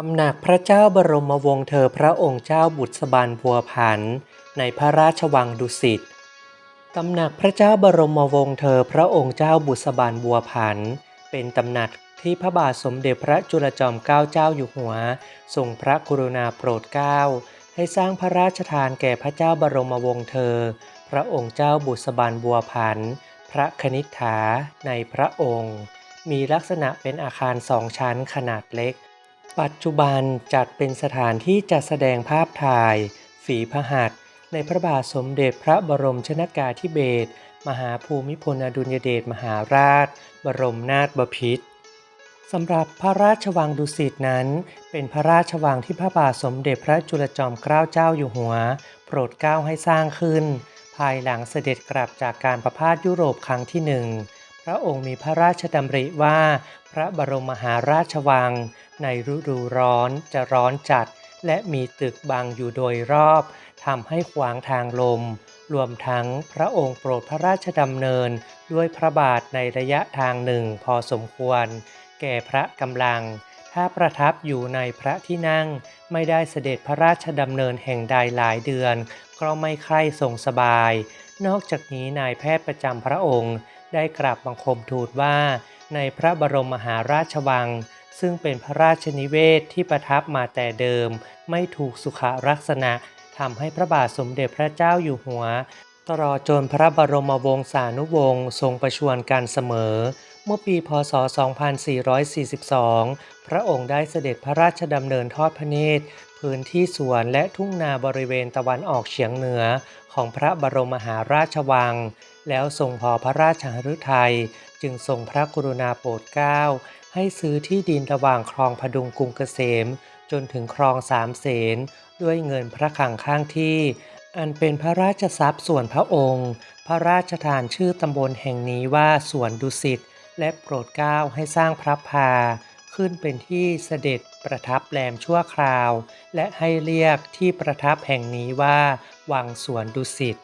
ตำหนักพระเจ้าบรมวงศ์เธอพระองค์เจ้าบุษบาลบัวผัน ในพระราชวังดุสิต ตำหนักพระเจ้าบรมวงศ์เธอพระองค์เจ้าบุษบาลบัวผัน เป็นตำหนักที่พระบาทสมเด็จพระจุลจอมเกล้าเจ้าอยู่หัว ทรงพระกรุณาโปรดเกล้า ให้สร้างพระราชทานแก่พระเจ้าบรมวงศ์เธอ พระองค์เจ้าบุษบาลบัวผัน พระคณิษฐาในพระองค์ มีลักษณะเป็นอาคารสองชั้นขนาดเล็ก ปัจจุบันจัดเป็นสถานที่จัดแสดงภาพถ่าย ฝีพระหัตถ์ในพระบาทสมเด็จพระบรมชนกาธิเบศรมหาภูมิพลอดุลยเดชมหาราช บรมนาถบพิตรสำหรับพระราชวังดุสิตนั้น เป็นพระราชวังที่พระบาทสมเด็จพระจุลจอมเกล้าเจ้าอยู่หัว โปรดเกล้าให้สร้างขึ้น ภายหลังเสด็จกลับจากการประพาสยุโรปครั้งที่หนึ่งพระองค์มีพระราชดำริว่า พระบรมมหาราชวัง ในฤดูร้อนจะร้อนจัด และมีตึกบังอยู่โดยรอบทำให้ขวางทางลม รวมทั้งพระองค์โปรดพระราชดำเนินด้วยพระบาทในระยะทางหนึ่งพอสมควร แก่พระกำลัง ถ้าประทับอยู่ในพระที่นั่ง ไม่ได้เสด็จพระราชดำเนินแห่งใดหลายเดือน ก็ไม่ใคร่ทรงสบาย นอกจากนี้นายแพทย์ประจำพระองค์ ได้กราบบังคมทูลว่า ในพระบรมมหาราชวัง ซึ่งเป็นพระราชนิเวศที่ประทับมาแต่เดิม ไม่ถูกสุขลักษณะทำให้พระบาทสมเด็จพระเจ้าอยู่หัว ตลอดจนพระบรมวงศานุวงศ์ทรงประชวรกันเสมอ เมื่อปีพศ 2442 พระองค์ได้เสด็จพระราชดำเนินทอดพระเนตร พื้นที่สวนและทุ่งนาบริเวณตะวันออกเฉียงเหนือของพระบรมมหาราชวัง แล้วทรงพอพระราชหฤทัยจึงทรงพระกรุณาโปรดเกล้า ให้ซื้อที่ดินระหว่างคลองพดุงกรุงเกษม จนถึงคลองสามเสนด้วยเงินพระคลังข้างที่ อันเป็นพระราชทรัพย์ส่วนพระองค์ พระราชทานชื่อตำบลแห่งนี้ว่าสวนดุสิตและโปรดเกล้าให้สร้างพระพา ขึ้นเป็นที่เสด็จประทับแรมชั่วคราว และให้เรียกที่ประทับแห่งนี้ว่า วังสวนดุสิต